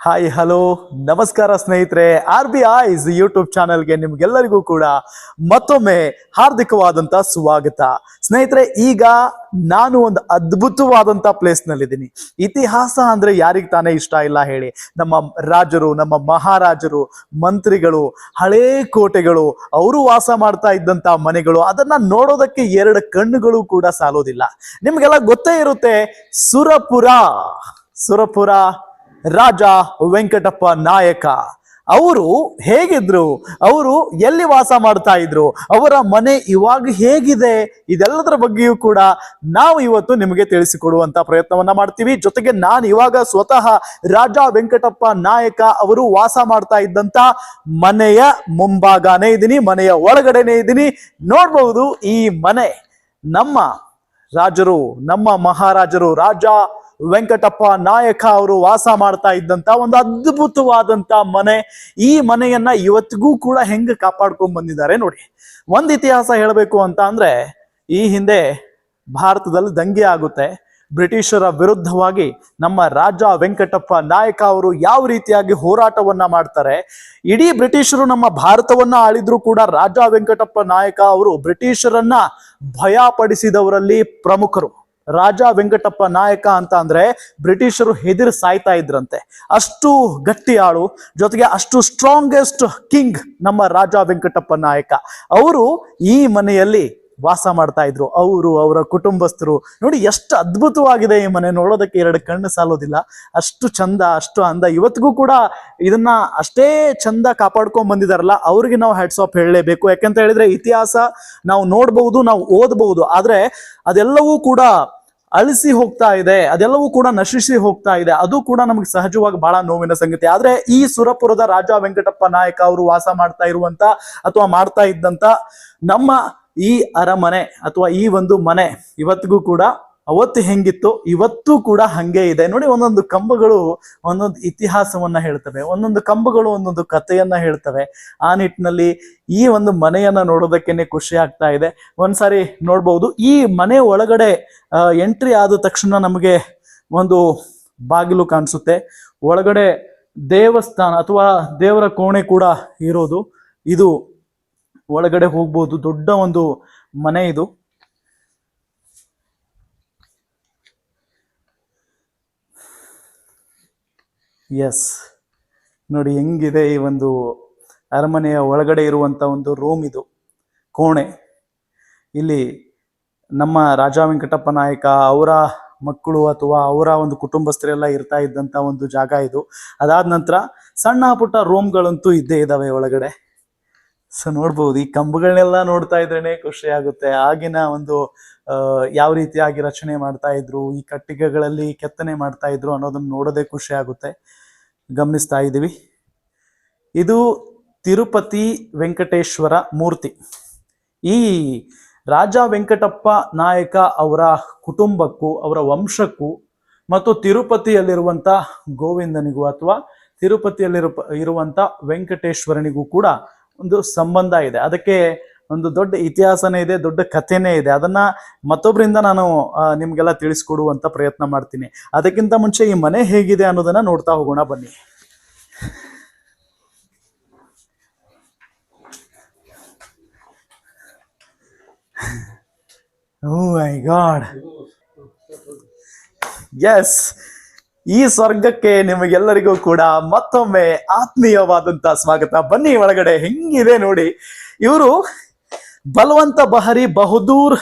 Hi hello ನಮಸ್ಕಾರ ಸ್ನೇಹಿತರೆ R B ice YouTube ಚಾನೆಲ್ಗೆ ನಿಮ್ಗೆಲ್ಲರಿಗೂ ಕೂಡ ಮತ್ತೊಮ್ಮೆ ಹಾರ್ದಿಕವಾದಂತ ಸ್ವಾಗತ. ಸ್ನೇಹಿತರೆ, ಈಗ ನಾನು ಒಂದು ಅದ್ಭುತವಾದಂತ ಪ್ಲೇಸ್ ನಲ್ಲಿದ್ದೀನಿ ಇತಿಹಾಸ ಅಂದ್ರೆ ಯಾರಿಗೆ ತಾನೇ ಇಷ್ಟ ಇಲ್ಲ ಹೇಳಿ. ನಮ್ಮ ರಾಜರು, ನಮ್ಮ ಮಹಾರಾಜರು, ಮಂತ್ರಿಗಳು, ಹಳೇ ಕೋಟೆಗಳು, ಅವರು ವಾಸ ಮಾಡ್ತಾ ಇದ್ದಂತ ಮನೆಗಳು, ಅದನ್ನ ನೋಡೋದಕ್ಕೆ ಎರಡು ಕಣ್ಣುಗಳು ಕೂಡ ಸಾಲೋದಿಲ್ಲ. ನಿಮ್ಗೆಲ್ಲ ಗೊತ್ತೇ ಇರುತ್ತೆ, ಸುರಪುರ. ಸುರಪುರ. ರಾಜ ವೆಂಕಟಪ್ಪ ನಾಯಕ. ಅವರು ಹೇಗಿದ್ರು? ಅವರು ಎಲ್ಲಿ ವಾಸ ಮಾಡ್ತಾ ಇದ್ರು? ಅವರ ಮನೆ ಇವಾಗ ಹೇಗಿದೆ? ಇದೆಲ್ಲದರ ಬಗ್ಗೆಯೂ ಕೂಡ ನಾವು ಇವತ್ತು ನಿಮಗೆ ತಿಳಿಸಿಕೊಡುವಂತ ಪ್ರಯತ್ನವನ್ನ ಮಾಡ್ತೀವಿ. ಜೊತೆಗೆ ನಾನು ಇವಾಗ ಸ್ವತಃ ರಾಜ ವೆಂಕಟಪ್ಪ ನಾಯಕ ಅವರು ವಾಸ ಮಾಡ್ತಾ ಇದ್ದಂತ ಮನೆಯ ಮುಂಭಾಗನೇ ಇದ್ದೀನಿ, ಮನೆಯ ಒಳಗಡೆನೆ ಇದ್ದೀನಿ. ನೋಡ್ಬಹುದು ಈ ಮನೆ ನಮ್ಮ ರಾಜರು, ನಮ್ಮ ಮಹಾರಾಜರು, ರಾಜ ವೆಂಕಟಪ್ಪ ನಾಯಕ ಅವರು ವಾಸ ಮಾಡ್ತಾ ಇದ್ದಂತ ಒಂದು ಅದ್ಭುತವಾದಂತ ಮನೆ. ಈ ಮನೆಯನ್ನ ಇವತ್ತಿಗೂ ಕೂಡ ಹೆಂಗ್ ಕಾಪಾಡ್ಕೊಂಡ್ ಬಂದಿದ್ದಾರೆ ನೋಡಿ. ಒಂದ್ ಇತಿಹಾಸ ಹೇಳಬೇಕು ಅಂತ ಅಂದ್ರೆ, ಈ ಹಿಂದೆ ಭಾರತದಲ್ಲಿ ದಂಗೆ ಆಗುತ್ತೆ. ಬ್ರಿಟಿಷರ ವಿರುದ್ಧವಾಗಿ ನಮ್ಮ ರಾಜ ವೆಂಕಟಪ್ಪ ನಾಯಕ ಅವರು ಯಾವ ರೀತಿಯಾಗಿ ಹೋರಾಟವನ್ನ ಮಾಡ್ತಾರೆ. ಇಡೀ ಬ್ರಿಟಿಷರು ನಮ್ಮ ಭಾರತವನ್ನ ಆಳಿದ್ರು ಕೂಡ ರಾಜ ವೆಂಕಟಪ್ಪ ನಾಯಕ ಅವರು ಬ್ರಿಟಿಷರನ್ನ ಭಯಪಡಿಸಿದವರಲ್ಲಿ ಪ್ರಮುಖರು. ರಾಜ ವೆಂಕಟಪ್ಪ ನಾಯಕ ಅಂತ ಅಂದ್ರೆ ಬ್ರಿಟಿಷರು ಹೆದಿರು ಸಾಯ್ತಾ ಇದ್ರಂತೆ. ಅಷ್ಟು ಗಟ್ಟಿ ಆಳು, ಜೊತೆಗೆ ಅಷ್ಟು ಸ್ಟ್ರಾಂಗೆಸ್ಟ್ ಕಿಂಗ್ ನಮ್ಮ ರಾಜ ವೆಂಕಟಪ್ಪ ನಾಯಕ. ಅವರು ಈ ಮನೆಯಲ್ಲಿ ವಾಸ ಮಾಡ್ತಾ ಇದ್ರು. ಅವರು, ಅವರ ಕುಟುಂಬಸ್ಥರು. ನೋಡಿ ಎಷ್ಟು ಅದ್ಭುತವಾಗಿದೆ ಈ ಮನೆ ನೋಡೋದಕ್ಕೆ ಎರಡು ಕಣ್ಣು ಸಾಲೋದಿಲ್ಲ. ಅಷ್ಟು ಚಂದ, ಅಷ್ಟು ಅಂದ. ಇವತ್ತಿಗೂ ಕೂಡ ಇದನ್ನ ಅಷ್ಟೇ ಚಂದ ಕಾಪಾಡ್ಕೊಂಡ್ ಬಂದಿದಾರಲ್ಲ, ಅವ್ರಿಗೆ ನಾವು ಹ್ಯಾಟ್ಸ್ ಆಫ್ ಹೇಳಲೇಬೇಕು. ಯಾಕಂತ ಹೇಳಿದ್ರೆ ಇತಿಹಾಸ ನಾವು ನೋಡ್ಬಹುದು, ನಾವು ಓದಬಹುದು. ಆದ್ರೆ ಅದೆಲ್ಲವೂ ಕೂಡ ಅಳಿಸಿ ಹೋಗ್ತಾ ಇದೆ, ಅದೆಲ್ಲವೂ ಕೂಡ ನಶಿಸಿ ಹೋಗ್ತಾ ಇದೆ. ಅದು ಕೂಡ ನಮಗೆ ಸಹಜವಾಗಿ ಬಹಳ ನೋವಿನ ಸಂಗತಿ. ಆದ್ರೆ ಈ ಸುರಪುರದ ರಾಜ ವೆಂಕಟಪ್ಪ ನಾಯಕ ಅವರು ವಾಸ ಮಾಡ್ತಾ ಇರುವಂತ ಅಥವಾ ಮಾಡ್ತಾ ಇದ್ದಂತ ನಮ್ಮ ಈ ಅರಮನೆ ಅಥವಾ ಈ ಒಂದು ಮನೆ ಇವತ್ತಿಗೂ ಕೂಡ ಅವತ್ತು ಹೆಂಗಿತ್ತು ಇವತ್ತು ಕೂಡ ಹಂಗೆ ಇದೆ. ನೋಡಿ, ಒಂದೊಂದು ಕಂಬಗಳು ಒಂದೊಂದು ಇತಿಹಾಸವನ್ನ ಹೇಳ್ತವೆ, ಒಂದೊಂದು ಕಂಬಗಳು ಒಂದೊಂದು ಕಥೆಯನ್ನ ಹೇಳ್ತವೆ. ಆ ನಿಟ್ಟಿನಲ್ಲಿ ಈ ಒಂದು ಮನೆಯನ್ನ ನೋಡೋದಕ್ಕೇನೆ ಖುಷಿ ಆಗ್ತಾ ಇದೆ. ಒಂದ್ಸಾರಿ ನೋಡ್ಬಹುದು ಈ ಮನೆ ಒಳಗಡೆ ಎಂಟ್ರಿ ಆದ ತಕ್ಷಣ ನಮಗೆ ಒಂದು ಬಾಗಿಲು ಕಾಣಿಸುತ್ತೆ. ಒಳಗಡೆ ದೇವಸ್ಥಾನ ಅಥವಾ ದೇವರ ಕೋಣೆ ಕೂಡ ಇರೋದು. ಇದು ಒಳಗಡೆ ಹೋಗ್ಬೋದು. ದೊಡ್ಡ ಒಂದು ಮನೆ ಇದು. ಎಸ್ ನೋಡಿ, ಹೆಂಗಿದೆ ಈ ಒಂದು ಅರಮನೆಯ ಒಳಗಡೆ ಇರುವಂತ ಒಂದು ರೂಮ್ ಇದು. ಕೋಣೆ. ಇಲ್ಲಿ ನಮ್ಮ ರಾಜ ವೆಂಕಟಪ್ಪ ನಾಯಕ, ಅವರ ಮಕ್ಕಳು ಅಥವಾ ಅವರ ಒಂದು ಕುಟುಂಬಸ್ಥರೆಲ್ಲ ಇರ್ತಾ ಇದ್ದಂತ ಒಂದು ಜಾಗ ಇದು. ಅದಾದ ನಂತರ ಸಣ್ಣ ಪುಟ್ಟ ರೂಮ್ಗಳಂತೂ ಇದ್ದೇ ಇದಾವೆ ಒಳಗಡೆ. ಸೊ ನೋಡ್ಬೋದು. ಈ ಕಂಬಗಳನ್ನೆಲ್ಲ ನೋಡ್ತಾ ಇದ್ರೇನೆ ಖುಷಿ ಆಗುತ್ತೆ. ಆಗಿನ ಒಂದು ಯಾವ ರೀತಿಯಾಗಿ ರಚನೆ ಮಾಡ್ತಾ ಇದ್ರು, ಈ ಕಟ್ಟಿಗೆಗಳಲ್ಲಿ ಕೆತ್ತನೆ ಮಾಡ್ತಾ ಇದ್ರು ಅನ್ನೋದನ್ನ ನೋಡೋದೇ ಖುಷಿ ಆಗುತ್ತೆ. ಗಮನಿಸ್ತಾ ಇದ್ದೀವಿ. ಇದು ತಿರುಪತಿ ವೆಂಕಟೇಶ್ವರ ಮೂರ್ತಿ. ಈ ರಾಜ ವೆಂಕಟಪ್ಪ ನಾಯಕ ಅವರ ಕುಟುಂಬಕ್ಕೂ, ಅವರ ವಂಶಕ್ಕೂ ಮತ್ತು ತಿರುಪತಿಯಲ್ಲಿರುವಂತ ಗೋವಿಂದನಿಗೂ ಅಥವಾ ತಿರುಪತಿಯಲ್ಲಿರು ಇರುವಂತ ವೆಂಕಟೇಶ್ವರನಿಗೂ ಕೂಡ ಒಂದು ಸಂಬಂಧ ಇದೆ. ಅದಕ್ಕೆ ಒಂದು ದೊಡ್ಡ ಇತಿಹಾಸನೇ ಇದೆ, ದೊಡ್ಡ ಕಥೆನೇ ಇದೆ. ಅದನ್ನ ಮತ್ತೊಬ್ಬರಿಂದ ನಾನು ನಿಮ್ಗೆಲ್ಲ ತಿಳಿಸ್ಕೊಡುವಂತ ಪ್ರಯತ್ನ ಮಾಡ್ತೀನಿ. ಅದಕ್ಕಿಂತ ಮುಂಚೆ ಈ ಮನೆ ಹೇಗಿದೆ ಅನ್ನೋದನ್ನ ನೋಡ್ತಾ ಹೋಗೋಣ ಬನ್ನಿ. ಓ ಮೈ ಗಾಡ್ ಎಸ್ ಈ ಸ್ವರ್ಗಕ್ಕೆ ನಿಮಗೆಲ್ಲರಿಗೂ ಕೂಡ ಮತ್ತೊಮ್ಮೆ ಆತ್ಮೀಯವಾದಂತ ಸ್ವಾಗತ. ಬನ್ನಿ ಒಳಗಡೆ, ಹೆಂಗಿದೆ ನೋಡಿ. ಇವರು ಬಲವಂತ ಬಹರಿ ಬಹದ್ದೂರ್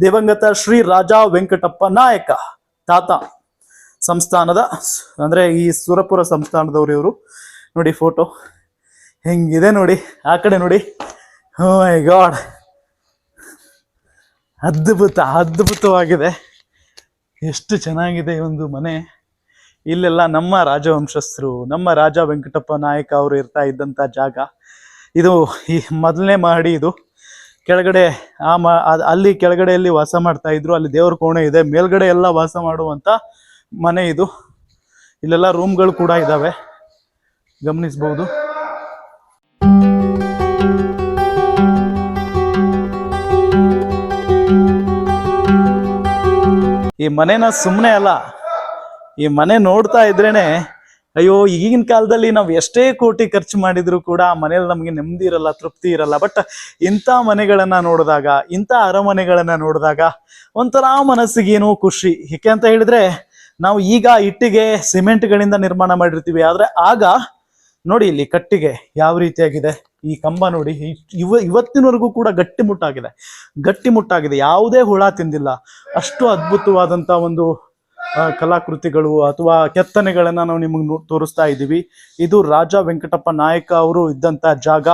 ದಿವಂಗತ ಶ್ರೀ ರಾಜಾ ವೆಂಕಟಪ್ಪ ನಾಯಕ. ತಾತ ಸಂಸ್ಥಾನದ, ಅಂದ್ರೆ ಈ ಸುರಪುರ ಸಂಸ್ಥಾನದವರು ಇವರು. ನೋಡಿ ಫೋಟೋ. ಹೆಂಗಿದೆ ನೋಡಿ, ಆ ಕಡೆ ನೋಡಿ. My God. ಅದ್ಭುತ, ಅದ್ಭುತವಾಗಿದೆ. ಎಷ್ಟು ಚೆನ್ನಾಗಿದೆ ಒಂದು ಮನೆ. ಇಲ್ಲೆಲ್ಲ ನಮ್ಮ ರಾಜವಂಶಸ್ಥರು, ನಮ್ಮ ರಾಜ ವೆಂಕಟಪ್ಪ ನಾಯಕ ಅವರು ಇರ್ತಾ ಇದ್ದಂಥ ಜಾಗ. ಇದು ಈ ಮೊದಲನೇ ಮಹಡಿ ಇದು. ಕೆಳಗಡೆ ಆ ಮ ಅಲ್ಲಿ ಕೆಳಗಡೆಯಲ್ಲಿ ವಾಸ ಮಾಡ್ತಾ ಇದ್ರು, ಅಲ್ಲಿ ದೇವ್ರ ಕೋಣೆ ಇದೆ, ಮೇಲ್ಗಡೆ ಎಲ್ಲ ವಾಸ ಮಾಡುವಂತ ಮನೆ ಇದು. ಇಲ್ಲೆಲ್ಲ ರೂಮ್ಗಳು ಕೂಡ ಇದಾವೆ. ಗಮನಿಸಬಹುದು ಈ ಮನೆನ ಸುಮ್ಮನೆ ಅಲ್ಲ ಈ ಮನೆ ನೋಡ್ತಾ ಇದ್ರೇನೆ ಅಯ್ಯೋ ಈಗಿನ ಕಾಲದಲ್ಲಿ ನಾವು ಎಷ್ಟೇ ಕೋಟಿ ಖರ್ಚು ಮಾಡಿದ್ರು ಕೂಡ ಮನೇಲಿ ನಮಗೆ ನೆಮ್ಮದಿ ಇರಲ್ಲ ತೃಪ್ತಿ ಇರಲ್ಲ. ಬಟ್ ಇಂಥ ಮನೆಗಳನ್ನ ನೋಡಿದಾಗ ಇಂಥ ಅರಮನೆಗಳನ್ನ ನೋಡಿದಾಗ ಒಂಥರ ಮನಸ್ಸಿಗೆ ಏನೋ ಖುಷಿ. ಏಕೆ ಅಂತ ಹೇಳಿದ್ರೆ ನಾವು ಈಗ ಇಟ್ಟಿಗೆ ಸಿಮೆಂಟ್ಗಳಿಂದ ನಿರ್ಮಾಣ ಮಾಡಿರ್ತೀವಿ. ಆದ್ರೆ ಆಗ ನೋಡಿ ಇಲ್ಲಿ ಕಟ್ಟಿಗೆ ಯಾವ ರೀತಿಯಾಗಿದೆ. ಈ ಕಂಬ ನೋಡಿ ಇವ ಇವತ್ತಿನವರೆಗೂ ಕೂಡ ಗಟ್ಟಿಮುಟ್ಟಾಗಿದೆ. ಗಟ್ಟಿಮುಟ್ಟಾಗಿದೆ. ಯಾವುದೇ ಹುಳ ತಿಂದಿಲ್ಲ. ಅಷ್ಟು ಅದ್ಭುತವಾದಂತ ಒಂದು ಆ, ಕಲಾಕೃತಿಗಳು ಅಥವಾ ಕೆತ್ತನೆಗಳನ್ನ ನಾವು ನಿಮಗೆ ತೋರಿಸ್ತಾ ಇದ್ದೀವಿ ಇದು ರಾಜ ವೆಂಕಟಪ್ಪ ನಾಯಕ ಅವರು ಇದ್ದಂತ ಜಾಗ.